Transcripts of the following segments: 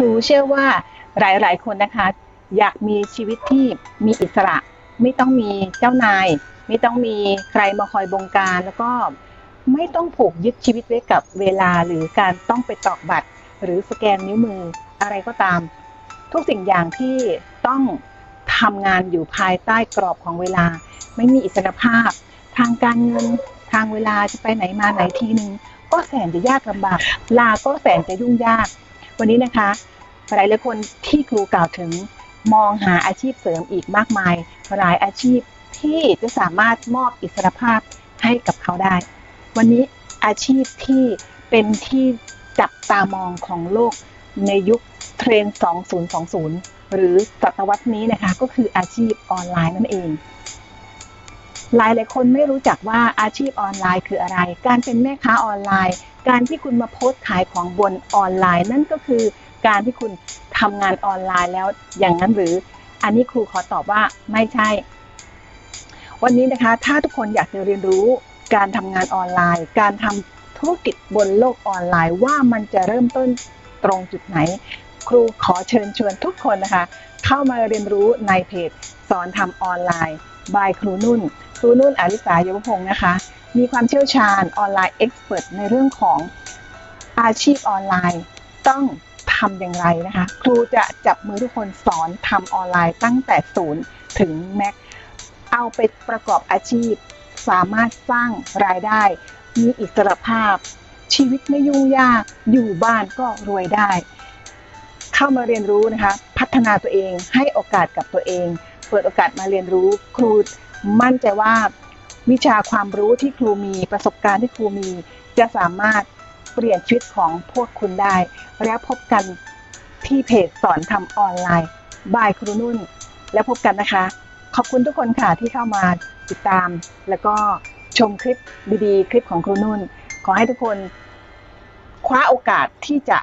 ครูเชื่อว่าหลายๆ คนนะคะ อยากมีชีวิตที่มีอิสระ ไม่ต้องมีเจ้านาย ไม่ต้องมีใครมาคอยบงการ แล้วก็ไม่ต้องผูกยึดชีวิตไว้กับเวลาหรือการต้องไปตอกบัตร หรือสแกนนิ้วมืออะไรก็ตาม ทุกสิ่งอย่างที่ต้องทำงานอยู่ภายใต้กรอบของเวลา ไม่มีอิสรภาพ ทางการเงินทางเวลาจะไปไหนมาไหนทีนึงก็แสนจะยากลำบาก ลาก็แสนจะยุ่งยาก วันนี้นะคะหลายหลายคนที่ครูกล่าวถึงมองหาอาชีพเสริมอีกมากมาย หลายอาชีพที่จะสามารถมอบอิสรภาพให้กับเขาได้ วันนี้อาชีพที่เป็นที่จับตามองของโลกในยุคเทรน 2020 หรือศตวรรษนี้นะคะ ก็คืออาชีพออนไลน์นั่นเอง หลายหลายคนไม่รู้จักว่าอาชีพออนไลน์คืออะไร การเป็นแม่ค้าออนไลน์ การที่คุณมาโพสต์ขายของบนออนไลน์ นั่นก็คือการที่คุณทำงานออนไลน์แล้วอย่างนั้นหรือ อันนี้ครูขอตอบว่าไม่ใช่ วันนี้นะคะ ถ้าทุกคนอยากจะเรียนรู้การทำงานออนไลน์ การทำธุรกิจบนโลกออนไลน์ ว่ามันจะเริ่มต้นตรงจุดไหน ครูขอเชิญชวนทุกคนนะคะ เข้ามาเรียนรู้ในเพจสอนทำออนไลน์ บายครูนุ่น ครูนุ่นอริสายวพงศ์นะคะ มีความเชี่ยวชาญออนไลน์เอ็กซ์เพรสในเรื่องของอาชีพออนไลน์ต้องทำอย่างไรนะคะ ครูจะจับมือทุกคนสอนทำออนไลน์ตั้งแต่ศูนย์ถึงแม็กเอาไปประกอบอาชีพ สามารถสร้างรายได้ มีอิสรภาพ ชีวิตไม่ยุ่งยาก อยู่บ้านก็รวยได้ เข้ามาเรียนรู้นะคะ พัฒนาตัวเองให้โอกาสกับตัวเอง เปิดโอกาสมาเรียนรู้ ครู มั่นใจว่าวิชาความรู้ที่ครูมีประสบการณ์ที่ครูมี จะสามารถเปลี่ยนชีวิตของพวกคุณได้ แล้วพบกันที่เพจสอนทำออนไลน์บายครูนุ่น แล้วพบกันนะคะ ขอบคุณทุกคนค่ะที่เข้ามาติดตาม แล้วก็ชมคลิปดีๆ คลิปของครูนุ่น ขอให้ทุกคนคว้าโอกาสที่จะ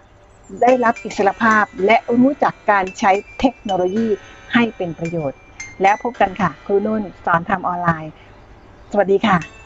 ได้รับอิสรภาพ และรู้จักการใช้เทคโนโลยีให้เป็นประโยชน์ แล้วพบกันค่ะ ครูนุ่นสอนทำออนไลน์ สวัสดีค่ะ